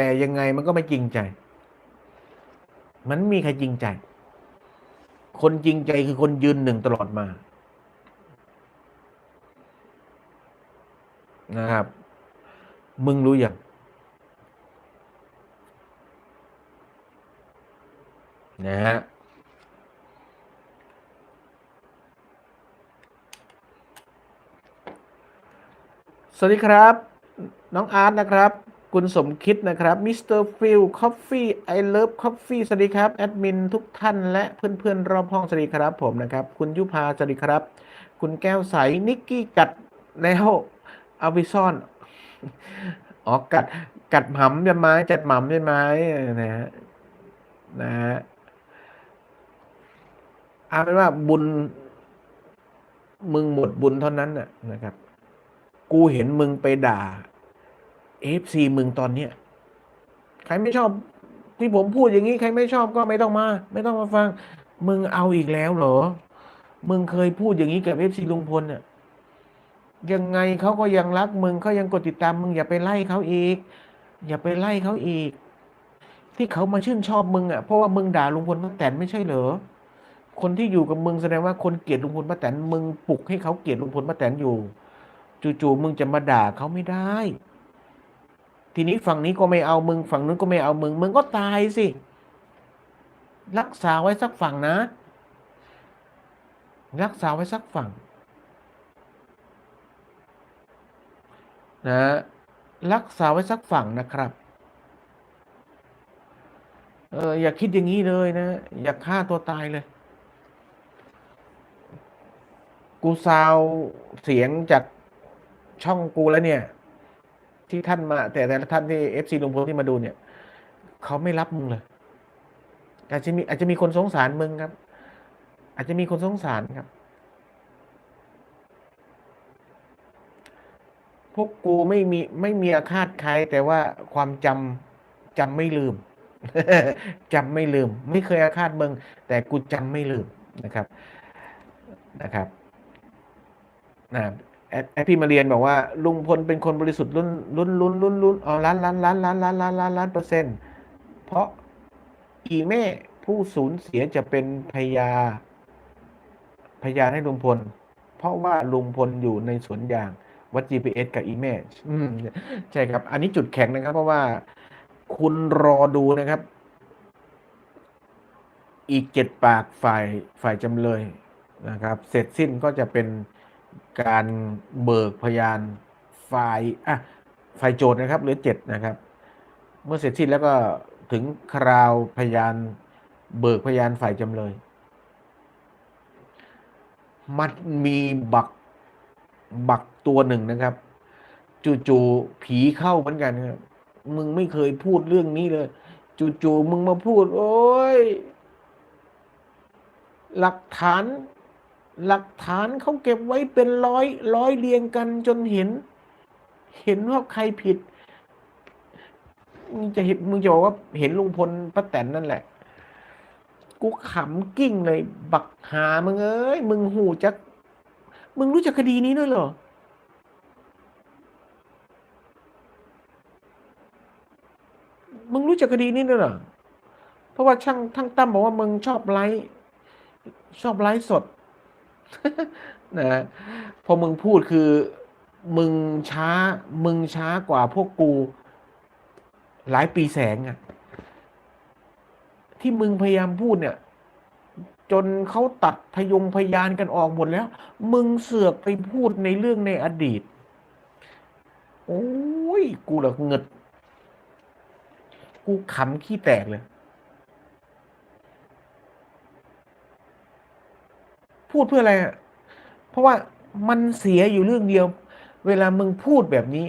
แต่ยังไงมันก็ไม่จริงใจ มันม่มีใครจริงใจ คนจริงใจคือคนยืนหนึ่งตลอดมา นะครับ มึงรู้ยังนะฮะสวัสดีครับ น้องอาร์ตนะครับ คุณสมคิดนะครับมิสเตอร์ฟิลคอฟฟี่ไอเลิฟคอฟฟี่สวัสดีครับแอดมินทุกท่านและเพื่อนๆ รอบห้องสวัสดีครับผมนะครับ คุณยุพาสวัสดีครับ คุณแก้วใส นิกกี้กัดแล้วเอาไปซ่อนอ๋อกัดกัดหำใช่ไหมจัดหม่ำใช่ไหมนะฮะนะฮะเอาเป็นว่าบุญ มึงหมดบุญเท่านั้นน่ะนะครับ กูเห็นมึงไปด่า เอฟซีมึงตอนเนี้ยใครไม่ชอบ ที่ผมพูดอย่างนี้ใครไม่ชอบก็ไม่ต้องมา ไม่ต้องมาฟัง มึงเอาอีกแล้วเหรอ มึงเคยพูดอย่างนี้กับเอฟซีลุงพลเนี่ยยังไงเขาก็ยังรักมึงเขายังกดติดตามมึงอย่าไปไล่เขาอีก อย่าไปไล่เขาอีก ที่เขามาชื่นชอบมึงอะเพราะว่ามึงด่าลุงพลป้าแตนไม่ใช่เหรอคนที่อยู่กับมึงแสดงว่าคนเกลียดลุงพลป้าแตนมึงปลุกให้เขาเกลียดลุงพลป้าแตนอยู่ จู่ๆมึงจะมาด่าเขาไม่ได้ ทีนี้ฝั่งนี้ก็ไม่เอามึง ฝั่งนู้นก็ไม่เอามึง มึงก็ตายสิ รักษาไว้สักฝั่งนะ รักษาไว้สักฝั่งนะรักษาไว้สักฝั่งนะครับเอออย่าคิดอย่างนี้เลยนะ อย่าฆ่าตัวตายเลย กูซาวเสียงจากช่องกูแล้วเนี่ย ที่ท่านมา แต่แต่ละท่านที่เอฟซีลุงพลที่มาดูเนี่ยเขาไม่รับมึงเลยอาจจะมีอาจจะมีคนสงสารมึงครับ อาจจะมีคนสงสารครับ พวกกูไม่มีไม่มีอาฆาตใครแต่ว่าความจำจำไม่ลืมจำไม่ลืม ไม่เคยอาฆาตมึง แต่กูจำไม่ลืมนะครับนะครับนะ แอดแอดพี่มาเรียนบอกว่า ลุงพลเป็นคนบริสุทธิ์ลุ้นลุ้นลุ้นลุ้นลุ้นอ๋อล้านล้านล้านล้านล้านล้านล้านล้านเปอร์เซ็นต์เพราะอีแม่ผู้สูญเสียจะเป็นพยา พยานให้ลุงพล เพราะว่าลุงพลอยู่ในสวนยางวัด GPS กับอีเมจใช่ครับ อันนี้จุดแข็งนะครับ เพราะว่าคุณรอดูนะครับ อีกเจ็ดปากฝ่ายฝ่ายจำเลยนะครับ เสร็จสิ้นก็จะเป็น การเบิกพยานฝ่ายอะฝ่ายโจทย์นะครับเหลือเจ็ดนะครับ เมื่อเสร็จสิ้นแล้วก็ถึงคราวพยานเบิกพยานฝ่ายจำเลย มันมีบักบักตัวหนึ่งนะครับ จู่ๆผีเข้าเหมือนกันครับมึงไม่เคยพูดเรื่องนี้เลย จู่ๆมึงมาพูด โอ้ยหลักฐาน หลักฐานเขาเก็บไว้เป็นร้อยร้อยเรียงกันจนเห็น เห็นว่าใครผิดมึงจะเห็นมึงจะบอกว่าเห็นลุงพลป้าแตนนั่นแหละ กูขำกิ้งเลย บักหามึงเอ้ย มึงหูจัก มึงรู้จักคดีนี้ด้วยเหรอ มึงรู้จักคดีนี้ด้วยเหรอ เพราะว่าช่างทั้งตั้มบอกว่ามึงชอบไลฟ์ชอบไลฟ์สด นะพอมึงพูดคือมึงช้ามึงช้ากว่าพวกกู หลายปีแสงอะที่มึงพยายามพูดเนี่ย จนเขาตัดพยงพยานกันออกหมดแล้ว มึงเสือกไปพูดในเรื่องในอดีต โอ้ย กูเหละเงิด กูขำขี้แตกเลย พูดเพื่ออะไรอะเพราะว่ามันเสียอยู่เรื่องเดียว เวลามึงพูดแบบนี้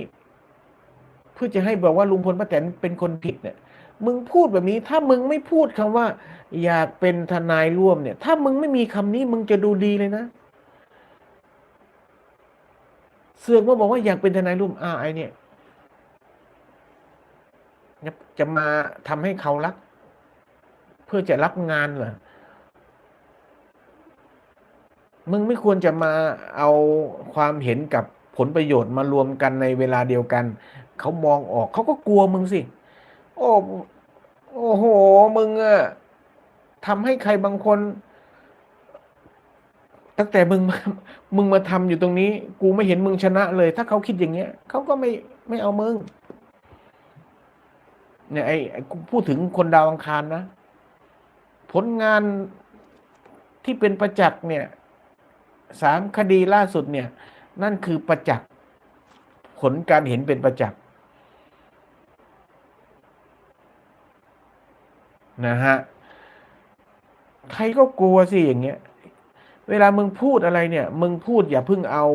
เพื่อจะให้บอกว่าลุงพลป้าแตนเป็นคนผิดเนี่ย มึงพูดแบบนี้ ถ้ามึงไม่พูดคำว่า อยากเป็นทนายร่วมเนี่ย ถ้ามึงไม่มีคำนี้มึงจะดูดีเลยนะเสือกมาบอกว่าอยากเป็นทนายร่วมอ่าไอเนี่ยจะมาทำให้เขารัก เพื่อจะรับงานเหรอ มึงไม่ควรจะมาเอาความเห็นกับผลประโยชน์มารวมกันในเวลาเดียวกัน เขามองออกเขาก็กลัวมึงสิ โอ้โอ้โห มึงอะทำให้ใครบางคน ตั้งแต่มึงมามึงมาทำอยู่ตรงนี้ กูไม่เห็นมึงชนะเลย ถ้าเขาคิดอย่างเงี้ยเขาก็ไม่ไม่เอามึงเนี่ยไอ้พูดถึงคนดาวอังคารนะ ผลงานที่เป็นประจักษ์เนี่ย สามคดีล่าสุดเนี่ย นั่นคือประจักษ์ผลการเห็นเป็นประจักษ์นะฮะใครก็กลัวสิอย่างเงี้ย เวลามึงพูดอะไรเนี่ย มึงพูดอย่าเพิ่งเอา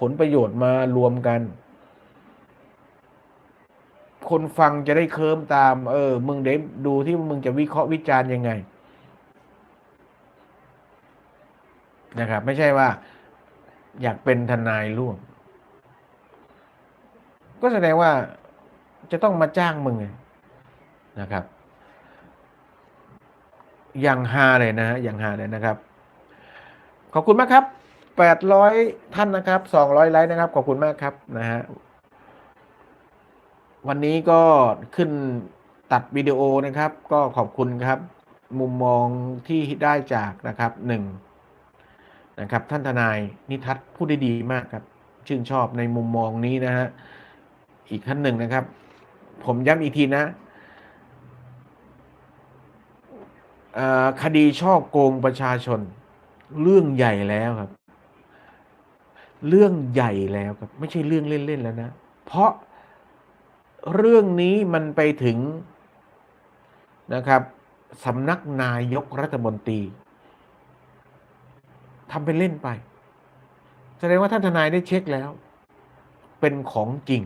ผลประโยชน์มารวมกัน คนฟังจะได้เคิมตาม เออ มึงเดี๋ยวดูที่มึงจะวิเคราะห์วิจารณ์ยังไง นะครับ ไม่ใช่ว่าอยากเป็นทนายร่วม ก็แสดงว่าจะต้องมาจ้างมึงนะครับ อย่างฮาเลยนะฮะอย่างฮาเลยนะครับ ขอบคุณมากครับ800ท่านนะครับ200ไลค์นะครับ ขอบคุณมากครับนะฮะวันนี้ก็ขึ้นตัดวิดีโอนะครับ ก็ขอบคุณครับ มุมมองที่ได้จากนะครับหนึ่ง นะครับ ท่านทนายนิทัศน์พูดได้ดีมากครับ ชื่นชอบในมุมมองนี้นะฮะอีกท่านหนึ่งนะครับ ผมย้ำอีกทีนะคดีช่อโกงประชาชน เรื่องใหญ่แล้วครับ เรื่องใหญ่แล้วครับ ไม่ใช่เรื่องเล่นๆแล้วนะ เพราะเรื่องนี้มันไปถึงนะครับสำนักนายกรัฐมนตรี ทำเป็นเล่นไป แสดงว่าท่านทนายได้เช็คแล้ว เป็นของจริง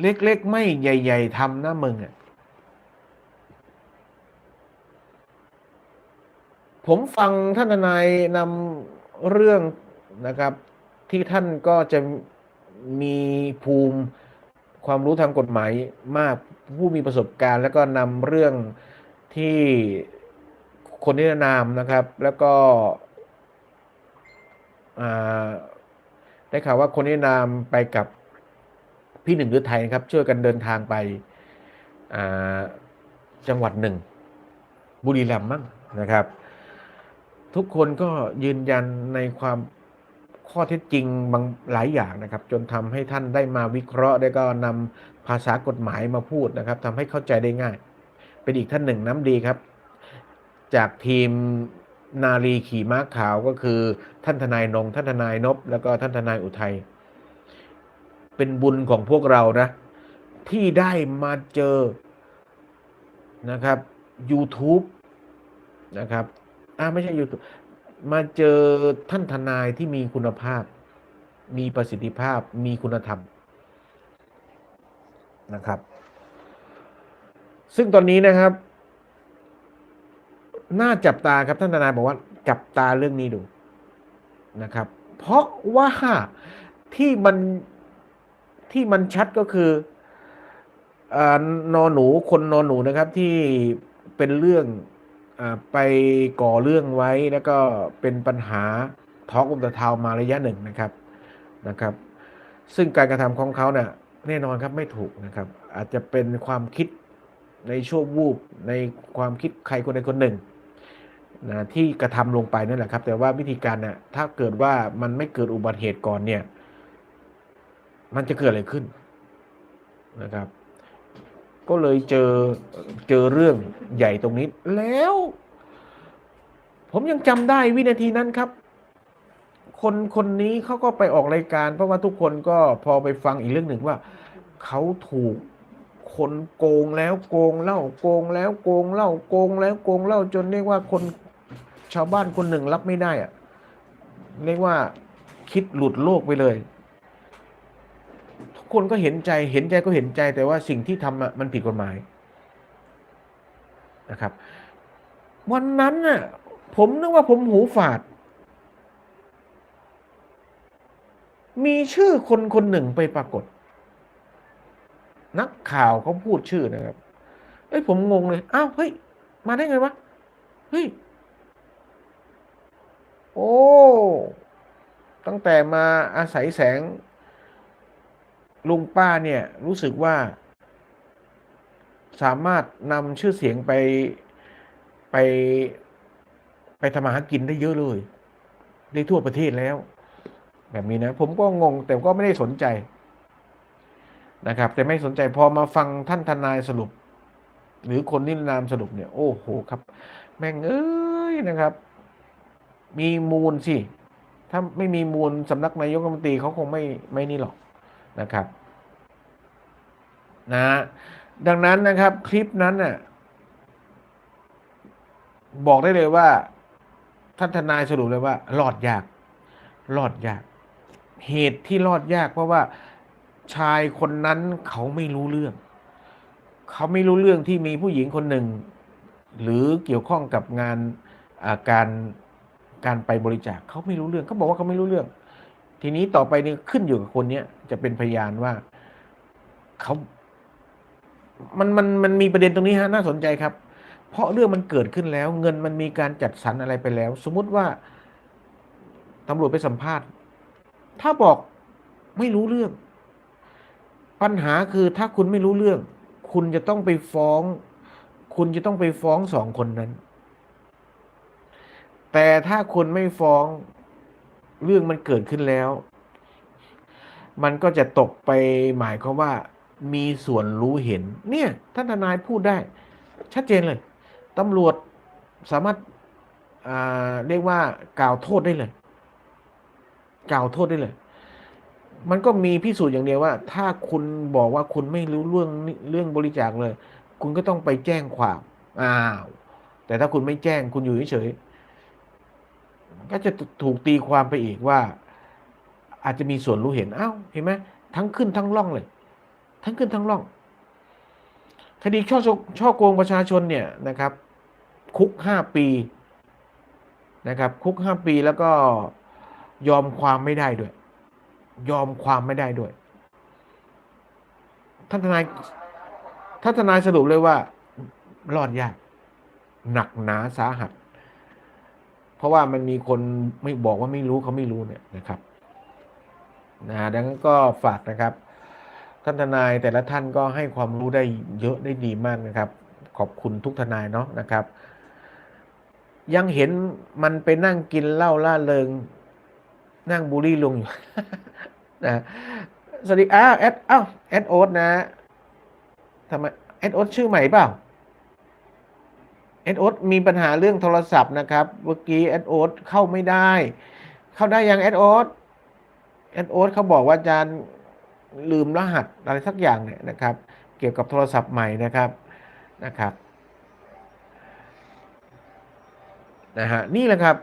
เล็กๆ ไม่ใหญ่ๆทำนะมึงอะผมฟังท่านทนายนำเรื่องนะครับ ที่ท่านก็จะมีภูมิความรู้ทางกฎหมายมาก ผู้มีประสบการณ์ แล้วก็นำเรื่องที่คนนิรนามนะครับ แล้วก็ได้ข่าวว่าคนนิรนามไปกับพี่หนึ่งฤทัยนะครับ ช่วยกันเดินทางไปจังหวัดหนึ่ง บุรีรัมย์มั้งนะครับ ทุกคนก็ยืนยันในความข้อเท็จจริงบางหลายอย่างนะครับ จนทำให้ท่านได้มาวิเคราะห์ได้ก็นำ ภาษากฎหมายมาพูดนะครับทำให้เข้าใจได้ง่าย เป็นอีกท่านหนึ่งน้ำดีครับ จากทีมนาลีขี่ม้าขาวก็คือ ท่านทนายนง ท่านทนายนบ แล้วก็ท่านทนายอุทัย เป็นบุญของพวกเรานะ ที่ได้มาเจอนะครับ YouTube นะครับอ่าไม่ใช่ YouTube มาเจอท่านทนายที่มีคุณภาพ มีประสิทธิภาพมีคุณธรรม นะครับ ซึ่งตอนนี้นะครับ น่าจับตาครับท่านทนายบอกว่าจับตาเรื่องนี้ดูนะครับ เพราะว่าที่มันที่มันชัดก็คืออนอหนูคนนอหนูนะครับที่เป็นเรื่องอไปก่อเรื่องไว้แล้วก็เป็นปัญหาท้องอุมตะเทามาระยะหนึ่งนะครับนะครับ ซึ่งการกระทำของเขาเนี่ย แน่นอนครับไม่ถูกนะครับ อาจจะเป็นความคิดในชั่ววูบในความคิดใครคนใดคนหนึ่งนะที่กระทำลงไปนั่นแหละครับ แต่ว่าวิธีการนี่ยถ้าเกิดว่ามันไม่เกิดอุบัติเหตุก่อนเนี่ย มันจะเกิดอะไรขึ้นนะครับ ก็เลยเจอเจอเรื่องใหญ่ตรงนี้ แล้ว ผมยังจำได้วินาทีนั้นครับ คนคนนี้เขาก็ไปออกรายการ เพราะว่าทุกคนก็พอไปฟังอีกเรื่องหนึ่งว่าเขาถูกคนโกงแล้วโกงเล่าโกงแล้วโกงเล่าโกงแล้วโกงเล่าจนเรียกว่าคนชาวบ้านคนหนึ่งรับไม่ได้อะเรียกว่าคิดหลุดโลกไปเลย ทุกคนก็เห็นใจเห็นใจก็เห็นใจแต่ว่าสิ่งที่ทำมันผิดกฎหมายนะครับ วันนั้นน่ะผมนึกว่าผมหูฝาด มีชื่อคนคนหนึ่งไปปรากฏ นักข่าวเขาพูดชื่อนะครับเอ้ยผมงงเลย อ้าว เฮ้ย มาได้ไงวะ เฮ้ย โอ้ ตั้งแต่มาอาศัยแสง ลุงป้าเนี่ย รู้สึกว่า สามารถนำชื่อเสียงไปไป ไปทำมาหากินได้เยอะเลย ได้ทั่วประเทศแล้ว แบบนี้นะ ผมก็งงแต่ก็ไม่ได้สนใจนะครับ แต่ไม่สนใจพอมาฟังท่านทนายสรุป หรือคนนิรนามสรุปเนี่ย โอ้โหครับ แม่งเอ้ยนะครับ มีมูลสิถ้าไม่มีมูลสำนักนายกรัฐมนตรีเขาคงไม่ไม่นี่หรอกนะครับ นะ ดังนั้นนะครับ คลิปนั้นน่ะบอกได้เลยว่าท่านทนายสรุปเลยว่ารอดยากรอดยาก เหตุที่รอดยากเพราะว่าชายคนนั้นเขาไม่รู้เรื่อง เขาไม่รู้เรื่องที่มีผู้หญิงคนหนึ่ง หรือเกี่ยวข้องกับงานาการการไปบริจาคเขาไม่รู้เรื่องเขาบอกว่าเขาไม่รู้เรื่อง ทีนี้ต่อไปนี่ขึ้นอยู่กับคนเนี้ยจะเป็นพยานว่าเขามันมันมันมีประเด็นตรงนี้ฮะน่าสนใจครับ เพราะเรื่องมันเกิดขึ้นแล้ว เงินมันมีการจัดสรรอะไรไปแล้ว สมมุติว่าตำรวจไปสัมภาษณ์ ถ้าบอกไม่รู้เรื่อง ปัญหาคือถ้าคุณไม่รู้เรื่อง คุณจะต้องไปฟ้อง คุณจะต้องไปฟ้องสองคนนั้น แต่ถ้าคุณไม่ฟ้องเรื่องมันเกิดขึ้นแล้ว มันก็จะตกไปหมายความว่า มีส่วนรู้เห็น เนี่ยท่านทนายพูดได้ ชัดเจนเลยตำรวจสามารถเรียกว่ากล่าวโทษได้เลย กล่าวโทษได้เลย มันก็มีพิสูจน์อย่างเดียวว่า ถ้าคุณบอกว่าคุณไม่รู้เรื่องเรื่องบริจาคเลย คุณก็ต้องไปแจ้งความอ้าวแต่ถ้าคุณไม่แจ้งคุณอยู่เฉยก็จะถูกตีความไปอีกว่า อาจจะมีส่วนรู้เห็นอ้าวเห็นไหมทั้งขึ้นทั้งล่องเลย ทั้งขึ้นทั้งล่อง คดีช่อช่อโกงประชาชนเนี่ยนะครับ คุกห้าปีนะครับ คุกห้าปีแล้วก็ ยอมความไม่ได้ด้วย ยอมความไม่ได้ด้วยท่านทนายท่านทนายสรุปเลยว่ารอดยาก หนักหนาสาหัส เพราะว่ามันมีคนไม่บอกว่าไม่รู้เขาไม่รู้เนี่ยนะครับนะดังนั้นก็ฝากนะครับ ท่านทนายแต่ละท่านก็ให้ความรู้ได้เยอะได้ดีมากนะครับ ขอบคุณทุกทนายเนาะนะครับ ยังเห็นมันไปนั่งกินเหล้าล่าเริง นั่งบูลลี่ลุงอยู่นะสวัสดีอ้าวแอดอ้าวแอดโอ๊ตนะทำไมแอดโอ๊ตชื่อใหม่เปล่าแอดโอ๊ตมีปัญหาเรื่องโทรศัพท์นะครับ เมื่อกี้แอดโอ๊ตเข้าไม่ได้ เข้าได้ยังแอดโอ๊ตแอดโอ๊ตเขาบอกว่าอาจารย์ลืมรหัสอะไรสักอย่างเนี่ยนะครับ เกี่ยวกับโทรศัพท์ใหม่นะครับนะครับนะฮะนี่แหละครับ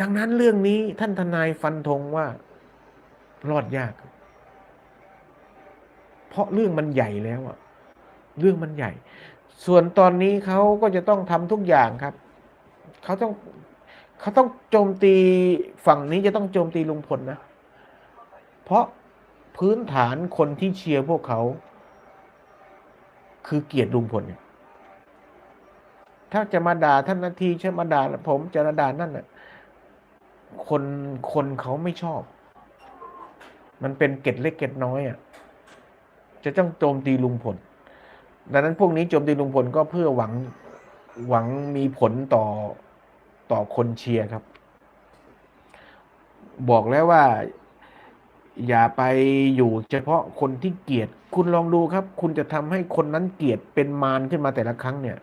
ดังนั้นเรื่องนี้ท่านทนายฟันธงว่า รอดยาก เพราะเรื่องมันใหญ่แล้วอะเรื่องมันใหญ่ ส่วนตอนนี้เขาก็จะต้องทำทุกอย่างครับ เขาต้องเขาต้องโจมตีฝั่งนี้จะต้องโจมตีลุงพลนะ เพราะพื้นฐานคนที่เชียร์พวกเขา คือเกลียดลุงพลเนี่ยถ้าจะมาด่าท่านนาทีใช่มาด่าผมจะมาด่านั่นน่ะ คนคนเขาไม่ชอบ มันเป็นเก็ดเล็กเก็ดน้อยอะ จะต้องโจมตีลุงพล ดังนั้นพวกนี้โจมตีลุงพลก็เพื่อหวังหวังมีผลต่อต่อคนเชียร์ครับ บอกแล้วว่าอย่าไปอยู่เฉพาะคนที่เกลียด คุณลองดูครับ คุณจะทำให้คนนั้นเกลียดเป็นมารขึ้นมาแต่ละครั้งเนี่ย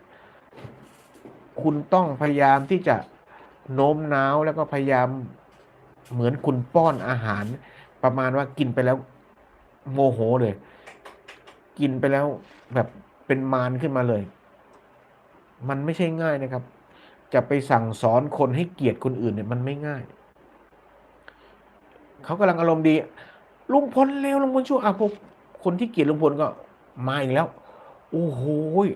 คุณต้องพยายามที่จะ โน้มน้าวแล้วก็พยายามเหมือนคุณป้อนอาหาร ประมาณว่ากินไปแล้ว โมโหเลย กินไปแล้วแบบเป็นมารขึ้นมาเลย มันไม่ใช่ง่ายนะครับ จะไปสั่งสอนคนให้เกลียดคนอื่นเนี่ยมันไม่ง่าย เขากำลังอารมณ์ดี ลุงพลเลวลุงพลชั่วอะพวกคนที่เกลียดลุงพลก็มาอีกแล้ว โอ้โหย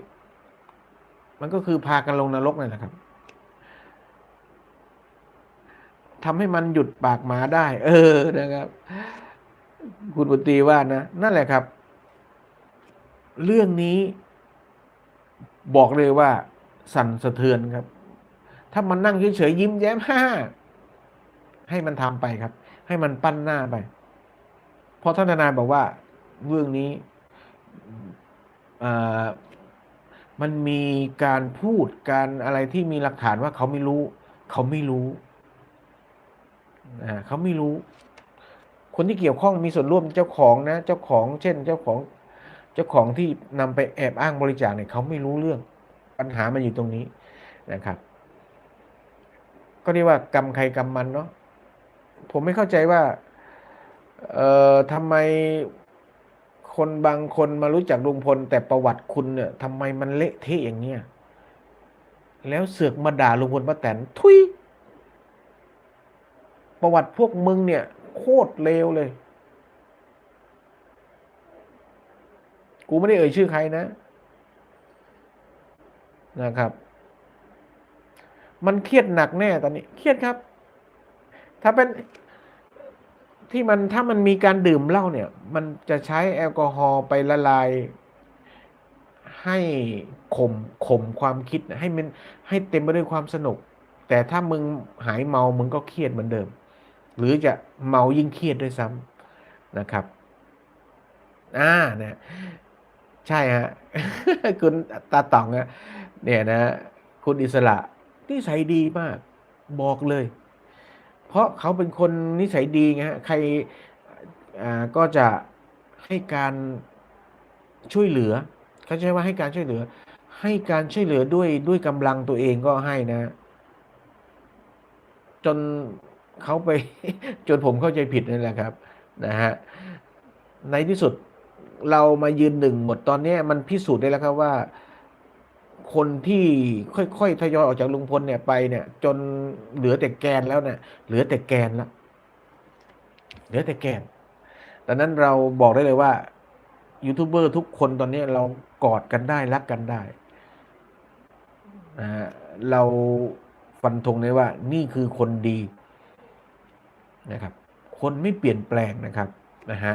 มันก็คือพากันลงนรกนั่นแหละครับ ทำให้มันหยุดปากหมาได้ เออนะครับ คุณบุตรีว่านะ นั่นแหละครับ เรื่องนี้ บอกเลยว่า สั่นสะเทือนครับ ถ้ามันนั่งเฉยๆยิ้มแย้มฮ่าให้มันทำไปครับ ให้มันปั้นหน้าไป เพราะท่านทนายบอกว่า เรื่องนี้มันมีการพูดการอะไรที่มีหลักฐานว่าเขาไม่รู้ เขาไม่รู้ เขาไม่รู้ คนที่เกี่ยวข้องมีส่วนร่วมเจ้าของนะ เจ้าของเช่น เจ้าของเจ้าของที่นำไปแอบอ้างบริจาคเนี่ยเขาไม่รู้เรื่อง ปัญหามันอยู่ตรงนี้นะครับ ก็เรียกว่ากรรมใครกรรมมันเนาะผมไม่เข้าใจว่าเอ่อทำไมคนบางคนมารู้จักลุงพล แต่ประวัติคุณเนี่ยทำไมมันเละเทะอย่างเนี้ยแล้วเสือกมาด่าลุงพลป้าแตนทุย ประวัติพวกมึงเนี่ย โคตรเลวเลย กูไม่ได้เอ่ยชื่อใครนะ นะครับ มันเครียดหนักแน่ตอนนี้ เครียดครับ ถ้าเป็นที่มันถ้ามันมีการดื่มเหล้าเนี่ย มันจะใช้แอลกอฮอล์ไปละลาย ให้ข่มข่มความคิดให้มันให้เต็มไปด้วยความสนุก แต่ถ้ามึงหายเมา มึงก็เครียดเหมือนเดิม หรือจะเมายิ่งเครียดด้วยซ้ำนะครับอ่าเนี่ยใช่ฮะคุณตาต่องอะเนี่ยนะ คุณอิสระนิสัยดีมาก บอกเลย เพราะเขาเป็นคนนิสัยดีไงฮะใครอ่าก็จะให้การช่วยเหลือเขาใช้ว่าให้การช่วยเหลือ ให้การช่วยเหลือด้วยด้วยกำลังตัวเองก็ให้นะ จน เขาไปจนผมเข้าใจผิดนั่นแหละครับนะฮะในที่สุดเรามายืนหนึ่งหมดตอนนี้มันพิสูจน์ได้แล้วครับว่า คนที่ค่อยๆทยอยออกจากลุงพลเนี่ยไปเนี่ย จนเหลือแต่แกนแล้วเนี่ยเหลือแต่แกนแล้วเหลือแต่แกนดังนั้นเราบอกได้เลยว่ายูทูบเบอร์ทุกคนตอนนี้เรากอดกันได้รักกันได้นะฮะเราฟันธงเลยว่านี่คือคนดี นะครับ คนไม่เปลี่ยนแปลงนะครับนะฮะ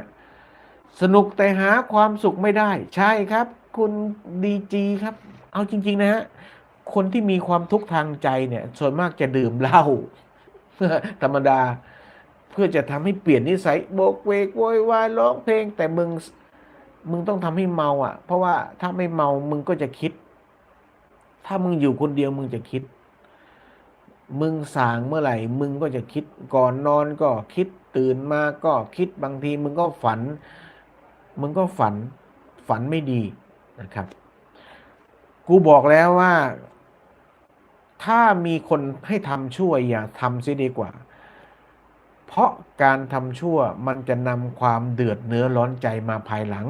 สนุกแต่หาความสุขไม่ได้ ใช่ครับ คุณดีจีครับ เอาจริง ๆ นะฮะคนที่มีความทุกข์ทางใจเนี่ย ส่วนมากจะดื่มเหล้าธรรมดา เพื่อจะทำให้เปลี่ยนนิสัยโบกเวกโวยวายร้องเพลง แต่มึงมึงต้องทำให้เมาอะ เพราะว่าถ้าไม่เมามึงก็จะคิด ถ้ามึงอยู่คนเดียวมึงจะคิด มึงสางเมื่อไหร่ มึงก็จะคิดก่อนนอนก็คิดตื่นมาก็คิดบางทีมึงก็ฝัน มึงก็ฝันฝันไม่ดีนะครับ กูบอกแล้วว่า ถ้ามีคนให้ทำชั่วอย่าทำเสียดีกว่า เพราะการทำชั่วมันจะนำความเดือดเนื้อร้อนใจมาภายหลัง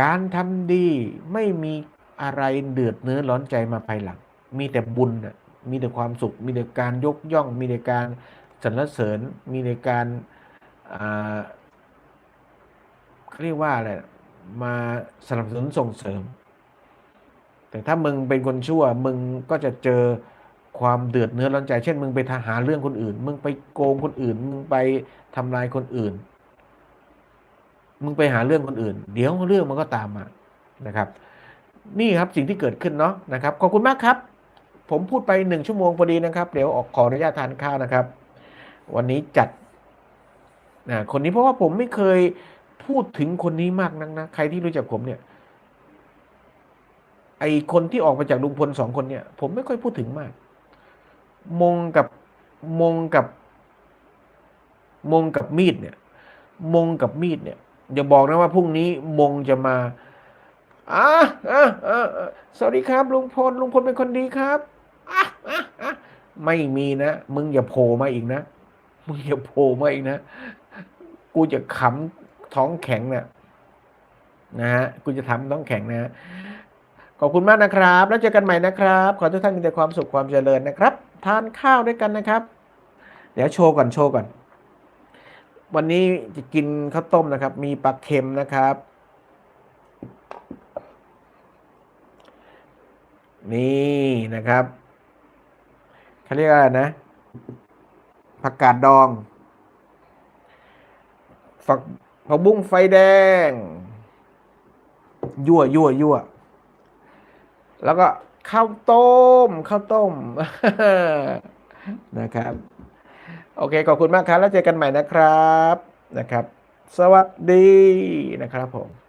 การทำดีไม่มีอะไรเดือดเนื้อร้อนใจมาภายหลัง มีแต่บุญน่ะ มีแต่ความสุข มีแต่การยกย่อง มีแต่การสรรเสริญ มีแต่การเขาเรียกว่าอะไรมาสนับสนุนส่งเสริม แต่ถ้ามึงเป็นคนชั่ว มึงก็จะเจอความเดือดเนื้อร้อนใจ เช่น มึงไปทหาเรื่องคนอื่น มึงไปโกงคนอื่น มึงไปทำลายคนอื่น มึงไปหาเรื่องคนอื่น เดี๋ยวเรื่องมันก็ตามมานะครับ นี่ครับสิ่งที่เกิดขึ้นเนาะนะครับ ขอบคุณมากครับ ผมพูดไปหนึ่งชั่วโมงพอดีนะครับ เดี๋ยวออกขออนุญาตทานข้าวนะครับ วันนี้จัดนะคนนี้เพราะว่าผมไม่เคยพูดถึงคนนี้มากนักนะใครที่รู้จักผมเนี่ย ไอคนที่ออกมาจากลุงพลสองคนเนี่ย ผมไม่ค่อยพูดถึงมาก มงกับมงกับ มงกับมีดเนี่ย มงกับมีดเนี่ยอย่าบอกนะว่าพรุ่งนี้มงจะมา อะอะอะสวัสดีครับลุงพลลุงพลเป็นคนดีครับอะอะอะไม่มีนะ มึงอย่าโผล่มาอีกนะ มึงอย่าโผล่มาอีกนะ กูจะขำท้องแข็งเนี่ยนะฮะกูจะทำท้องแข็งนะ ขอบคุณมากนะครับ แล้วเจอกันใหม่นะครับ ขอทุกท่านมีแต่ความสุขความเจริญนะครับ ทานข้าวด้วยกันนะครับ เดี๋ยวโชว์ก่อนโชว์ก่อน วันนี้จะกินข้าวต้มนะครับ มีปลาเค็มนะครับ นี่นะครับเขาเรียกอะไรนะผักกาดดองฝักผักบุ้งไฟแดง ยั่วยั่วยั่วแล้วก็ข้าวต้มข้าวต้มนะครับ โอเค ขอบคุณมากครับ แล้วเจอกันใหม่นะครับนะครับ สวัสดีนะครับผม